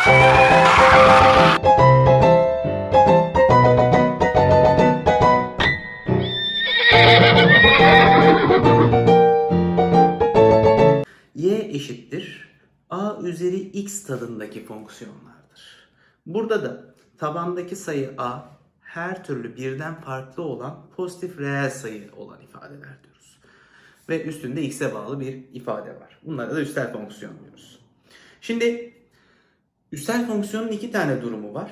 y eşittir a üzeri x tadındaki fonksiyonlardır. Burada da tabandaki sayı a her türlü birden farklı olan pozitif reel sayı olan ifadeler diyoruz. Ve üstünde x'e bağlı bir ifade var. Bunlara da üstel fonksiyon diyoruz. Şimdi üstel fonksiyonun iki tane durumu var.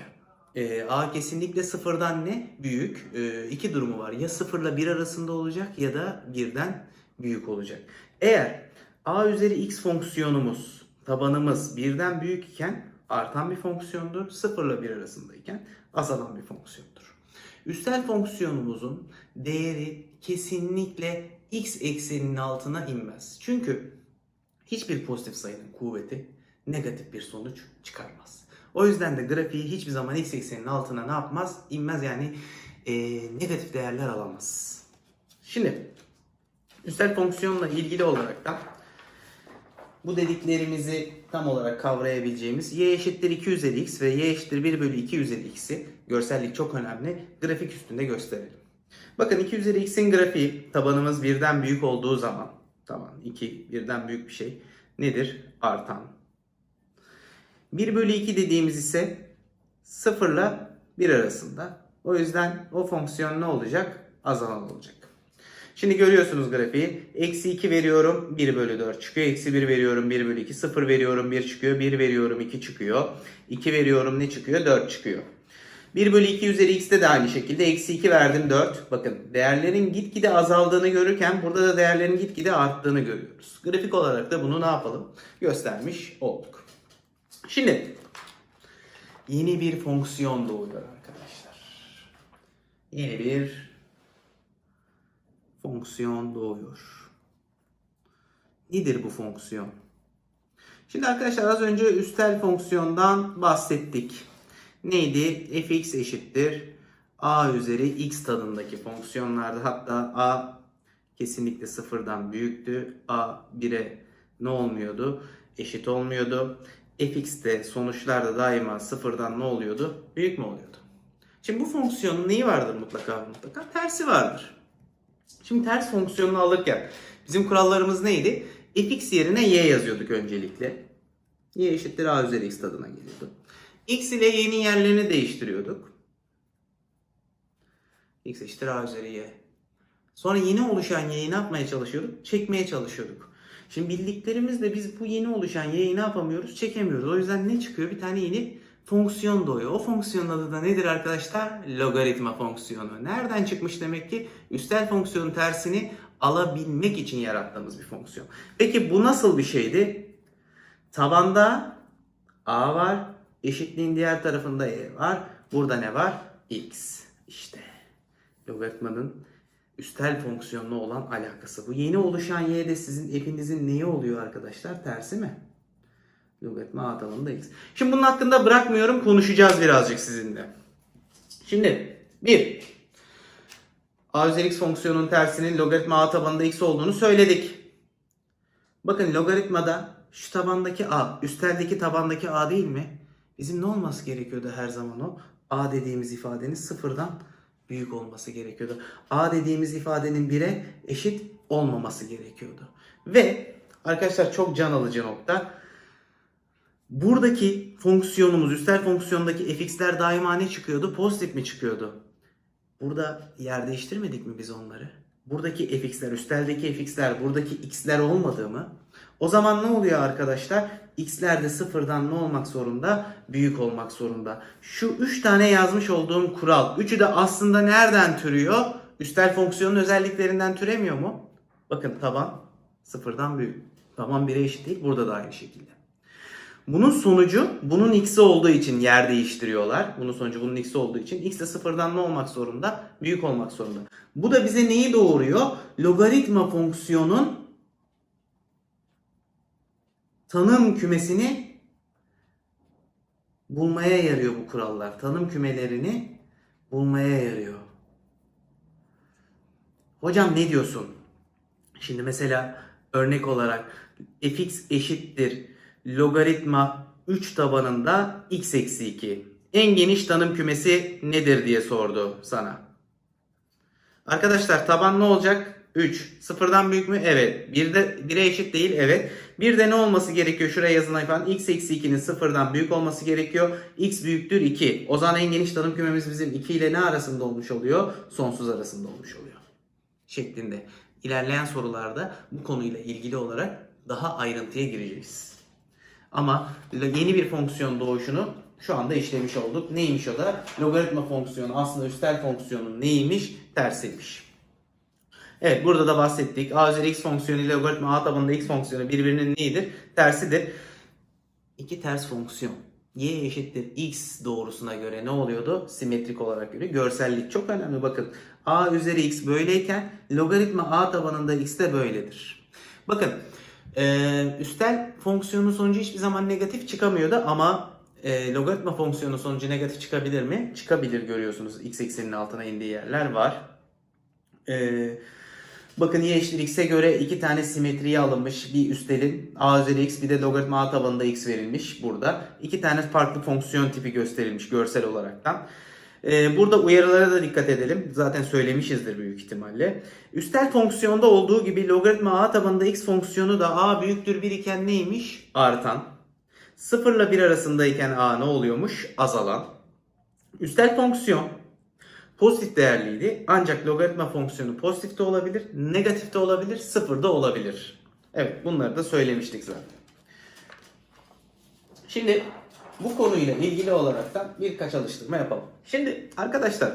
Ee, a kesinlikle sıfırdan ne? Büyük. Ee, iki durumu var. Ya sıfırla bir arasında olacak ya da birden büyük olacak. Eğer a üzeri x fonksiyonumuz, tabanımız birden büyük iken artan bir fonksiyondur. Sıfırla bir arasındayken azalan bir fonksiyondur. Üstel fonksiyonumuzun değeri kesinlikle x ekseninin altına inmez. Çünkü hiçbir pozitif sayının kuvveti negatif bir sonuç çıkarmaz. O yüzden de grafiği hiçbir zaman x ekseninin altına ne yapmaz? İnmez yani eee, negatif değerler alamaz. Şimdi üstel fonksiyonla ilgili olarak da bu dediklerimizi tam olarak kavrayabileceğimiz y eşittir 2 üzeri x ve y eşittir 1 bölü 2 üzeri x'i görsellik çok önemli. Grafik üstünde gösterelim. Bakın 2 üzeri x'in grafiği tabanımız birden büyük olduğu zaman taban 2 birden büyük bir şey nedir? Artan. 1 bölü 2 dediğimiz ise 0 ile 1 arasında. O yüzden o fonksiyon ne olacak? Azalan olacak. Şimdi görüyorsunuz grafiği. Eksi 2 veriyorum 1 bölü 4 çıkıyor. Eksi 1 veriyorum 1 bölü 2. 0 veriyorum 1 çıkıyor. 1 veriyorum 2 çıkıyor. 2 veriyorum ne çıkıyor? 4 çıkıyor. 1 bölü 2 üzeri x'te de aynı şekilde. Eksi 2 verdim 4. Bakın değerlerin gitgide azaldığını görürken burada da değerlerin gitgide arttığını görüyoruz. Grafik olarak da bunu ne yapalım? Göstermiş olduk. Şimdi yeni bir fonksiyon doğuyor arkadaşlar. Yeni bir fonksiyon doğuyor. Nedir bu fonksiyon? Şimdi arkadaşlar az önce üstel fonksiyondan bahsettik. Neydi? fx eşittir a üzeri x tadındaki fonksiyonlardı. Hatta a kesinlikle sıfırdan büyüktü. a 1'e ne olmuyordu? Eşit olmuyordu. Fx de sonuçlarda daima sıfırdan ne oluyordu? Büyük mü oluyordu? Şimdi bu fonksiyonun neyi vardır mutlaka mutlaka? Tersi vardır. Şimdi ters fonksiyonunu alırken bizim kurallarımız neydi? fx yerine y yazıyorduk öncelikle. y eşittir a üzeri x tadına geliyordu. x ile y'nin yerlerini değiştiriyorduk. x eşittir a üzeri y. Sonra yeni oluşan y'yi ne yapmaya çalışıyorduk? Çekmeye çalışıyorduk. Şimdi bildiklerimizle biz bu yeni oluşan y'yi ne yapamıyoruz? Çekemiyoruz. O yüzden ne çıkıyor? Bir tane yeni fonksiyon doğuyor. O fonksiyonun adı da nedir arkadaşlar? Logaritma fonksiyonu. Nereden çıkmış demek ki? Üstel fonksiyonun tersini alabilmek için yarattığımız bir fonksiyon. Peki bu nasıl bir şeydi? Tabanda a var, eşitliğin diğer tarafında y var. Burada ne var? x. İşte logaritmanın üstel fonksiyonla olan alakası. Bu yeni oluşan y de sizin f'inizin neyi oluyor arkadaşlar? Tersi mi? Logaritma a tabanında x. Şimdi bunun hakkında bırakmıyorum. Konuşacağız birazcık sizinle. Şimdi bir a üzeri x fonksiyonun tersinin logaritma a tabanında x olduğunu söyledik. Bakın logaritmada şu tabandaki a, üsteldeki tabandaki a değil mi? Bizim ne olması gerekiyordu her zaman o? a dediğimiz ifadenin sıfırdan büyük olması gerekiyordu. a dediğimiz ifadenin 1'e eşit olmaması gerekiyordu. Ve arkadaşlar çok can alıcı nokta. Buradaki fonksiyonumuz, üstel fonksiyondaki fx'ler daima ne çıkıyordu? Pozitif mi çıkıyordu? Burada yer değiştirmedik mi biz onları? Buradaki fx'ler, üsteldeki fx'ler, buradaki x'ler olmadığı mı? O zaman ne oluyor arkadaşlar? X'ler de sıfırdan ne olmak zorunda? Büyük olmak zorunda. Şu üç tane yazmış olduğum kural. Üçü de aslında nereden türüyor? Üstel fonksiyonun özelliklerinden türemiyor mu? Bakın taban sıfırdan büyük. Taban 1'e eşit değil. Burada da aynı şekilde. Bunun sonucu bunun x'i olduğu için yer değiştiriyorlar. Bunun sonucu bunun x'i olduğu için x de sıfırdan ne olmak zorunda? Büyük olmak zorunda. Bu da bize neyi doğuruyor? Logaritma fonksiyonun tanım kümesini bulmaya yarıyor bu kurallar. Tanım kümelerini bulmaya yarıyor. Hocam ne diyorsun? Şimdi mesela örnek olarak fx eşittir logaritma 3 tabanında x eksi 2. En geniş tanım kümesi nedir diye sordu sana. Arkadaşlar taban ne olacak? 3. Sıfırdan büyük mü? Evet. 1'de 1'e eşit değil. Evet. Bir de ne olması gerekiyor? Şuraya yazılan ifade x eksi 2'nin sıfırdan büyük olması gerekiyor. x büyüktür 2. O zaman en geniş tanım kümemiz bizim 2 ile ne arasında olmuş oluyor? Sonsuz arasında olmuş oluyor. Şeklinde. İlerleyen sorularda bu konuyla ilgili olarak daha ayrıntıya gireceğiz. Ama yeni bir fonksiyon doğuşunu şu anda işlemiş olduk. Neymiş o da? Logaritma fonksiyonu aslında üstel fonksiyonun neymiş? Tersiymiş. Evet burada da bahsettik. A üzeri x fonksiyonu ile logaritma a tabanında x fonksiyonu birbirinin neyidir? Tersidir. İki ters fonksiyon. Y eşittir x doğrusuna göre ne oluyordu? Simetrik olarak göre. Görsellik çok önemli bakın. A üzeri x böyleyken logaritma a tabanında x de böyledir. Bakın ee, üstel fonksiyonun sonucu hiçbir zaman negatif çıkamıyordu ama e, logaritma fonksiyonu sonucu negatif çıkabilir mi? Çıkabilir görüyorsunuz. X ekseninin altına indiği yerler var. Ee, bakın y x'e göre iki tane simetriye alınmış bir üstelin a üzeri x bir de logaritma a tabanında x verilmiş burada. İki tane farklı fonksiyon tipi gösterilmiş görsel olaraktan. Ee, burada uyarılara da dikkat edelim. Zaten söylemişizdir büyük ihtimalle. Üstel fonksiyonda olduğu gibi logaritma a tabanında x fonksiyonu da a büyüktür 1 iken neymiş? Artan. 0 ile 1 arasındayken a ne oluyormuş? Azalan. Üstel fonksiyon pozitif değerliydi. Ancak logaritma fonksiyonu pozitif de olabilir, negatif de olabilir, sıfır da olabilir. Evet bunları da söylemiştik zaten. Şimdi bu konuyla ilgili olaraktan birkaç alıştırma yapalım. Şimdi arkadaşlar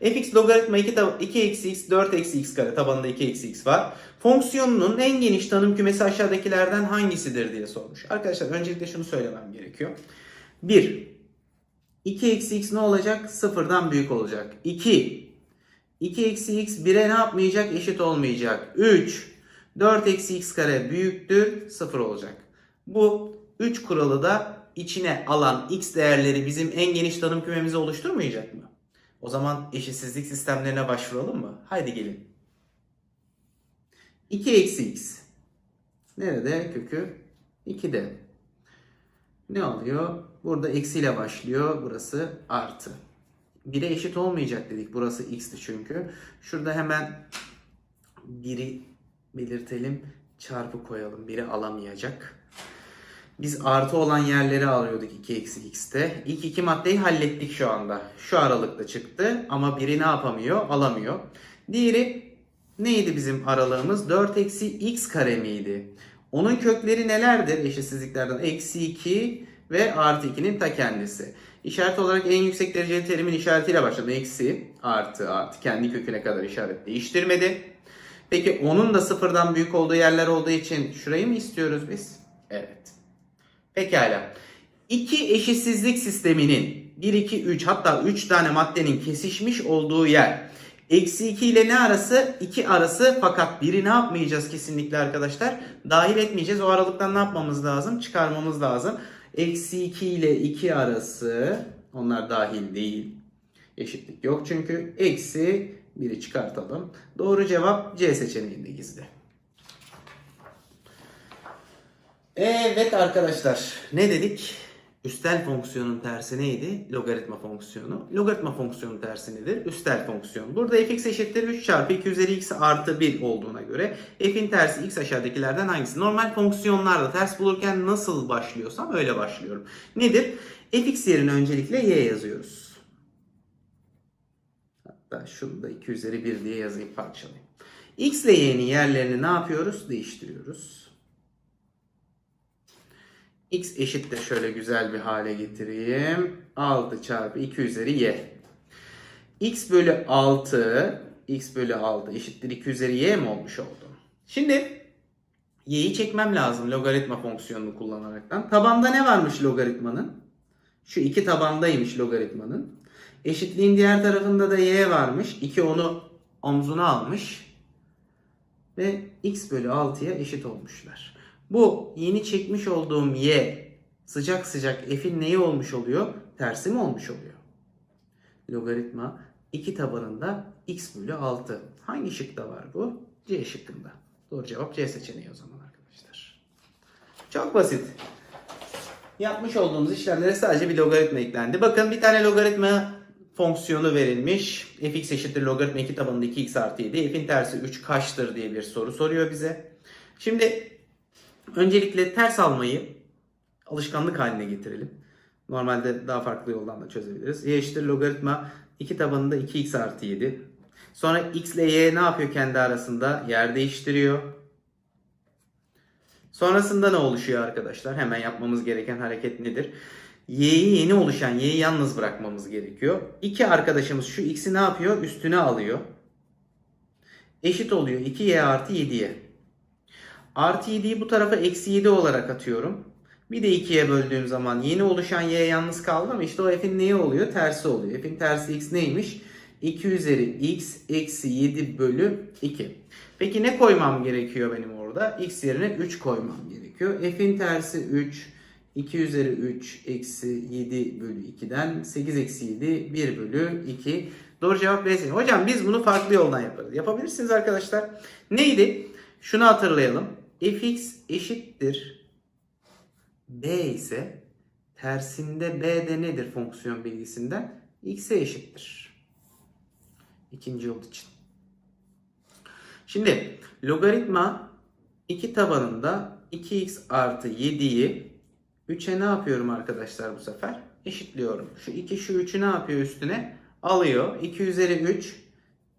fx logaritma 2, tab- 2 eksi x 4 eksi x kare tabanında 2 eksi x var. Fonksiyonunun en geniş tanım kümesi aşağıdakilerden hangisidir diye sormuş. Arkadaşlar öncelikle şunu söylemem gerekiyor. 1. 2 eksi x ne olacak? Sıfırdan büyük olacak. 2. 2 eksi x 1'e ne yapmayacak? Eşit olmayacak. 3. 4 eksi x kare büyüktür. 0 olacak. Bu 3 kuralı da içine alan x değerleri bizim en geniş tanım kümemizi oluşturmayacak mı? O zaman eşitsizlik sistemlerine başvuralım mı? Haydi gelin. 2 eksi x. Nerede kökü? 2'de. Ne oluyor? Burada eksiyle başlıyor. Burası artı. 1'e eşit olmayacak dedik. Burası x'ti çünkü. Şurada hemen 1'i belirtelim. Çarpı koyalım. 1'i alamayacak. Biz artı olan yerleri alıyorduk 2 eksi x'te. İlk iki maddeyi hallettik şu anda. Şu aralıkta çıktı ama biri ne yapamıyor? Alamıyor. Diğeri neydi bizim aralığımız? 4 eksi x kare miydi? Onun kökleri nelerdir eşitsizliklerden? Eksi 2 ve artı 2'nin ta kendisi. İşaret olarak en yüksek dereceli terimin işaretiyle başladı. Eksi, artı, artı. Kendi köküne kadar işaret değiştirmedi. Peki onun da sıfırdan büyük olduğu yerler olduğu için şurayı mı istiyoruz biz? Evet. Pekala. İki eşitsizlik sisteminin 1, 2, 3 hatta 3 tane maddenin kesişmiş olduğu yer. Eksi 2 ile ne arası? 2 arası fakat biri ne yapmayacağız kesinlikle arkadaşlar? Dahil etmeyeceğiz. O aralıktan ne yapmamız lazım? Çıkarmamız lazım. Eksi 2 ile 2 arası onlar dahil değil. Eşitlik yok çünkü. Eksi 1'i çıkartalım. Doğru cevap C seçeneğinde gizli. Evet arkadaşlar ne dedik? Üstel fonksiyonun tersi neydi? Logaritma fonksiyonu. Logaritma fonksiyonun tersi nedir? Üstel fonksiyon. Burada fx eşittir 3 çarpı 2 üzeri x artı 1 olduğuna göre f'in tersi x aşağıdakilerden hangisi? Normal fonksiyonlarda ters bulurken nasıl başlıyorsam öyle başlıyorum. Nedir? fx yerine öncelikle y yazıyoruz. Hatta şunu da 2 üzeri 1 diye yazayım parçalayayım. x ile y'nin yerlerini ne yapıyoruz? Değiştiriyoruz x eşit de şöyle güzel bir hale getireyim. 6 çarpı 2 üzeri y. x bölü 6 x bölü 6 eşittir 2 üzeri y mi olmuş oldu? Şimdi y'yi çekmem lazım logaritma fonksiyonunu kullanaraktan. Tabanda ne varmış logaritmanın? Şu iki tabandaymış logaritmanın. Eşitliğin diğer tarafında da y varmış. 2 onu omzuna almış. Ve x bölü 6'ya eşit olmuşlar. Bu yeni çekmiş olduğum y sıcak sıcak f'in neyi olmuş oluyor? Tersi mi olmuş oluyor? Logaritma 2 tabanında x bölü 6. Hangi şıkta var bu? C şıkkında. Doğru cevap C seçeneği o zaman arkadaşlar. Çok basit. yapmış olduğumuz işlemlere sadece bir logaritma eklendi. Bakın bir tane logaritma fonksiyonu verilmiş. fx eşittir logaritma 2 tabanında 2x artı 7. f'in tersi 3 kaçtır diye bir soru soruyor bize. Şimdi öncelikle ters almayı alışkanlık haline getirelim. Normalde daha farklı yoldan da çözebiliriz. y eşittir logaritma 2 tabanında 2x artı 7. Sonra x ile y ne yapıyor kendi arasında? Yer değiştiriyor. Sonrasında ne oluşuyor arkadaşlar? Hemen yapmamız gereken hareket nedir? Y'yi yeni oluşan y'yi yalnız bırakmamız gerekiyor. İki arkadaşımız şu x'i ne yapıyor? Üstüne alıyor. Eşit oluyor 2y artı 7'ye. Artı 7'yi bu tarafa eksi 7 olarak atıyorum. Bir de 2'ye böldüğüm zaman yeni oluşan y yalnız kaldı ama işte o f'in neyi oluyor? Tersi oluyor. F'in tersi x neymiş? 2 üzeri x eksi 7 bölü 2. Peki ne koymam gerekiyor benim orada? x yerine 3 koymam gerekiyor. F'in tersi 3. 2 üzeri 3 eksi 7 bölü 2'den 8 eksi 7 1 bölü 2. Doğru cevap B. Hocam biz bunu farklı yoldan yaparız. Yapabilirsiniz arkadaşlar. Neydi? Şunu hatırlayalım. Fx eşittir b ise tersinde b de nedir fonksiyon bilgisinden? x'e eşittir. İkinci yol için. Şimdi logaritma 2 tabanında 2x artı 7'yi 3'e ne yapıyorum arkadaşlar bu sefer? Eşitliyorum. Şu 2 şu 3'ü ne yapıyor üstüne? Alıyor. 2 üzeri 3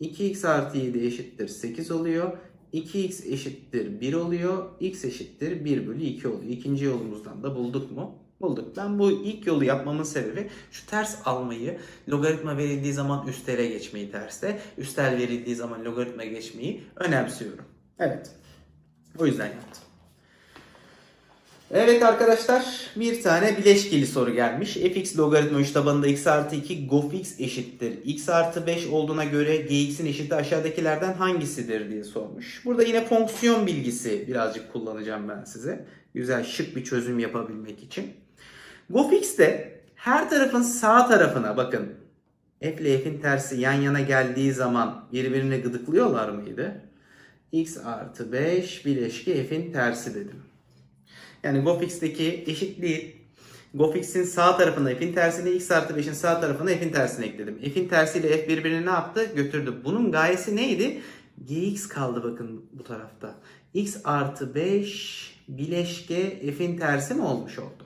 2x artı 7 eşittir 8 oluyor. 2x eşittir 1 oluyor. x eşittir 1 bölü 2 oluyor. İkinci yolumuzdan da bulduk mu? Bulduk. Ben bu ilk yolu yapmamın sebebi şu ters almayı, logaritma verildiği zaman üstele geçmeyi terste, üstel verildiği zaman logaritma geçmeyi önemsiyorum. Evet. O yüzden yaptım. Evet arkadaşlar bir tane bileşkeli soru gelmiş. fx logaritma 3 tabanında x artı 2 gofx eşittir. x artı 5 olduğuna göre gx'in eşiti aşağıdakilerden hangisidir diye sormuş. Burada yine fonksiyon bilgisi birazcık kullanacağım ben size. Güzel şık bir çözüm yapabilmek için. Gofx'te her tarafın sağ tarafına bakın. F ile f'in tersi yan yana geldiği zaman birbirine gıdıklıyorlar mıydı? x artı 5 bileşki f'in tersi dedim. Yani Gofx'teki eşitliği Gofx'in sağ tarafına f'in tersine x artı 5'in sağ tarafına f'in tersine ekledim. F'in tersiyle f birbirini ne yaptı? Götürdü. Bunun gayesi neydi? gx kaldı bakın bu tarafta. x artı 5 bileşke f'in tersi mi olmuş oldu?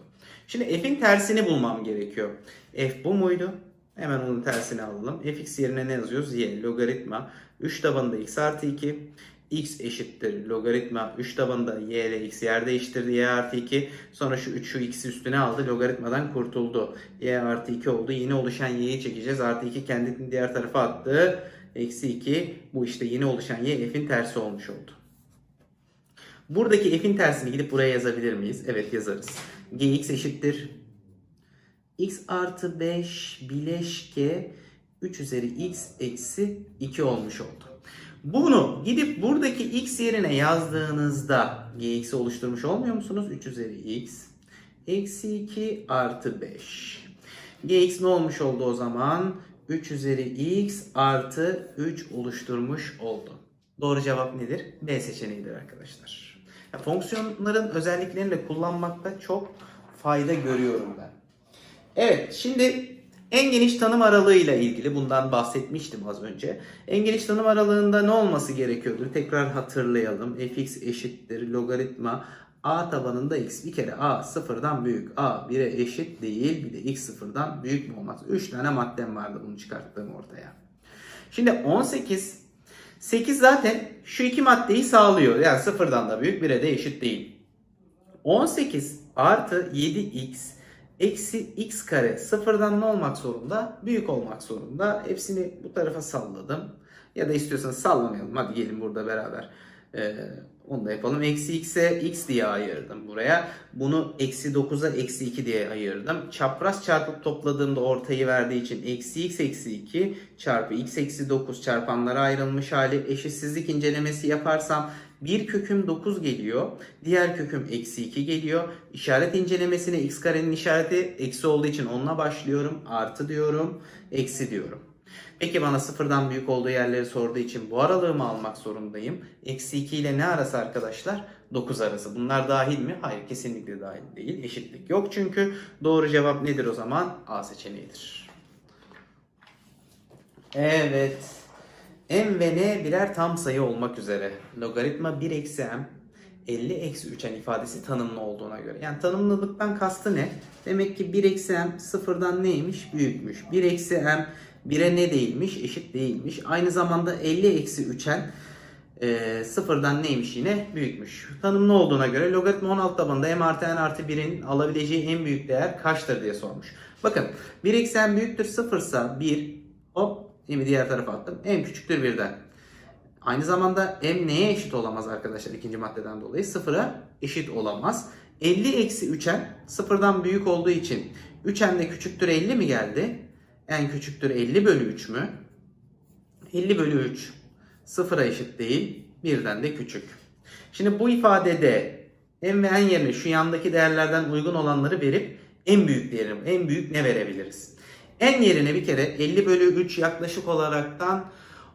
Şimdi f'in tersini bulmam gerekiyor. f bu muydu? Hemen onun tersini alalım. fx yerine ne yazıyoruz? y logaritma 3 tabanında x artı 2 x eşittir logaritma 3 tabanında y ile x yer değiştirdi. Y artı 2 sonra şu 3 şu x'i üstüne aldı. Logaritmadan kurtuldu. Y artı 2 oldu. Yeni oluşan y'yi çekeceğiz. Artı 2 kendini diğer tarafa attı. Eksi 2 bu işte yeni oluşan y f'in tersi olmuş oldu. Buradaki f'in tersini gidip buraya yazabilir miyiz? Evet yazarız. gx eşittir. X artı 5 bileşke 3 üzeri x eksi 2 olmuş oldu. Bunu gidip buradaki x yerine yazdığınızda gx'i oluşturmuş olmuyor musunuz? 3 üzeri x eksi 2 artı 5. gx ne olmuş oldu o zaman? 3 üzeri x artı 3 oluşturmuş oldu. Doğru cevap nedir? B seçeneğidir arkadaşlar. Ya, fonksiyonların özelliklerini de kullanmakta çok fayda görüyorum ben. Evet şimdi en geniş tanım aralığıyla ilgili bundan bahsetmiştim az önce. En geniş tanım aralığında ne olması gerekiyordu? Tekrar hatırlayalım. fx eşittir logaritma a tabanında x. Bir kere a sıfırdan büyük. a 1'e eşit değil. Bir de x sıfırdan büyük mü olmaz? 3 tane maddem vardı bunu çıkarttığım ortaya. Şimdi 18 8 zaten şu iki maddeyi sağlıyor. Yani sıfırdan da büyük 1'e de eşit değil. 18 artı 7x eksi x kare sıfırdan ne olmak zorunda? Büyük olmak zorunda. Hepsini bu tarafa salladım. Ya da istiyorsanız sallamayalım. Hadi gelin burada beraber. Ee, onu da yapalım. Eksi x'e x diye ayırdım buraya. Bunu eksi 9'a eksi 2 diye ayırdım. Çapraz çarpıp topladığımda ortayı verdiği için eksi x eksi 2 çarpı x eksi 9 çarpanlara ayrılmış hali eşitsizlik incelemesi yaparsam bir köküm 9 geliyor. Diğer köküm eksi 2 geliyor. İşaret incelemesine x karenin işareti eksi olduğu için onunla başlıyorum. Artı diyorum. Eksi diyorum. Peki bana sıfırdan büyük olduğu yerleri sorduğu için bu aralığımı almak zorundayım. Eksi 2 ile ne arası arkadaşlar? 9 arası. Bunlar dahil mi? Hayır kesinlikle dahil değil. Eşitlik yok çünkü. Doğru cevap nedir o zaman? A seçeneğidir. Evet. M ve N birer tam sayı olmak üzere. Logaritma 1 eksi M 50 eksi 3n ifadesi tanımlı olduğuna göre. Yani tanımlılıktan kastı ne? Demek ki 1 eksi m sıfırdan neymiş? Büyükmüş. 1 eksi m 1'e ne değilmiş? Eşit değilmiş. Aynı zamanda 50 eksi 3n e, sıfırdan neymiş yine? Büyükmüş. Tanımlı olduğuna göre logaritma 16 tabanında m artı n artı 1'in alabileceği en büyük değer kaçtır diye sormuş. Bakın 1 eksi m büyüktür 0 ise 1 hop m'i diğer tarafa attım. m küçüktür 1'den. Aynı zamanda m neye eşit olamaz arkadaşlar ikinci maddeden dolayı? Sıfıra eşit olamaz. 50 eksi 3n sıfırdan büyük olduğu için 3n de küçüktür 50 mi geldi? n küçüktür 50 bölü 3 mü? 50 bölü 3 sıfıra eşit değil. Birden de küçük. Şimdi bu ifadede m ve n yerine şu yandaki değerlerden uygun olanları verip en büyük değerim, en büyük ne verebiliriz? N yerine bir kere 50 bölü 3 yaklaşık olaraktan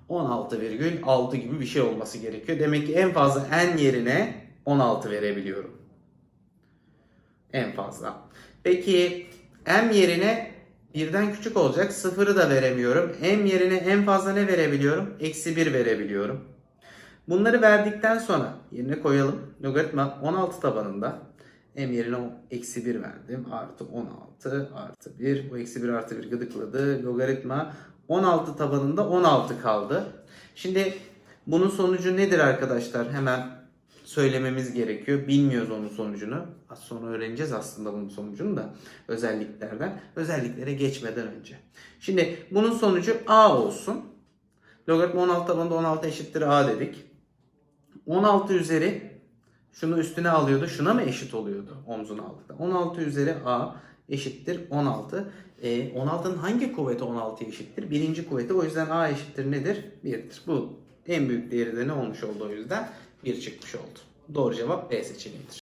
16,6 gibi bir şey olması gerekiyor. Demek ki en fazla n yerine 16 verebiliyorum. En fazla. Peki m yerine birden küçük olacak. Sıfırı da veremiyorum. m yerine en fazla ne verebiliyorum? Eksi 1 verebiliyorum. Bunları verdikten sonra yerine koyalım. Logaritma 16 tabanında m yerine eksi 1 verdim. Artı 16 artı 1. Bu eksi 1 artı 1 gıdıkladı. Logaritma 16 tabanında 16 kaldı. Şimdi bunun sonucu nedir arkadaşlar? Hemen söylememiz gerekiyor. Bilmiyoruz onun sonucunu. Az sonra öğreneceğiz aslında bunun sonucunu da özelliklerden. Özelliklere geçmeden önce. Şimdi bunun sonucu a olsun. Logaritma 16 tabanında 16 eşittir a dedik. 16 üzeri şunu üstüne alıyordu. Şuna mı eşit oluyordu omzuna aldıkta? 16 üzeri a eşittir 16. E, 16'nın hangi kuvveti 16'ya eşittir? Birinci kuvveti. O yüzden a eşittir nedir? 1'dir. Bu en büyük değeri de ne olmuş oldu o yüzden? 1 çıkmış oldu. Doğru cevap B seçeneğidir.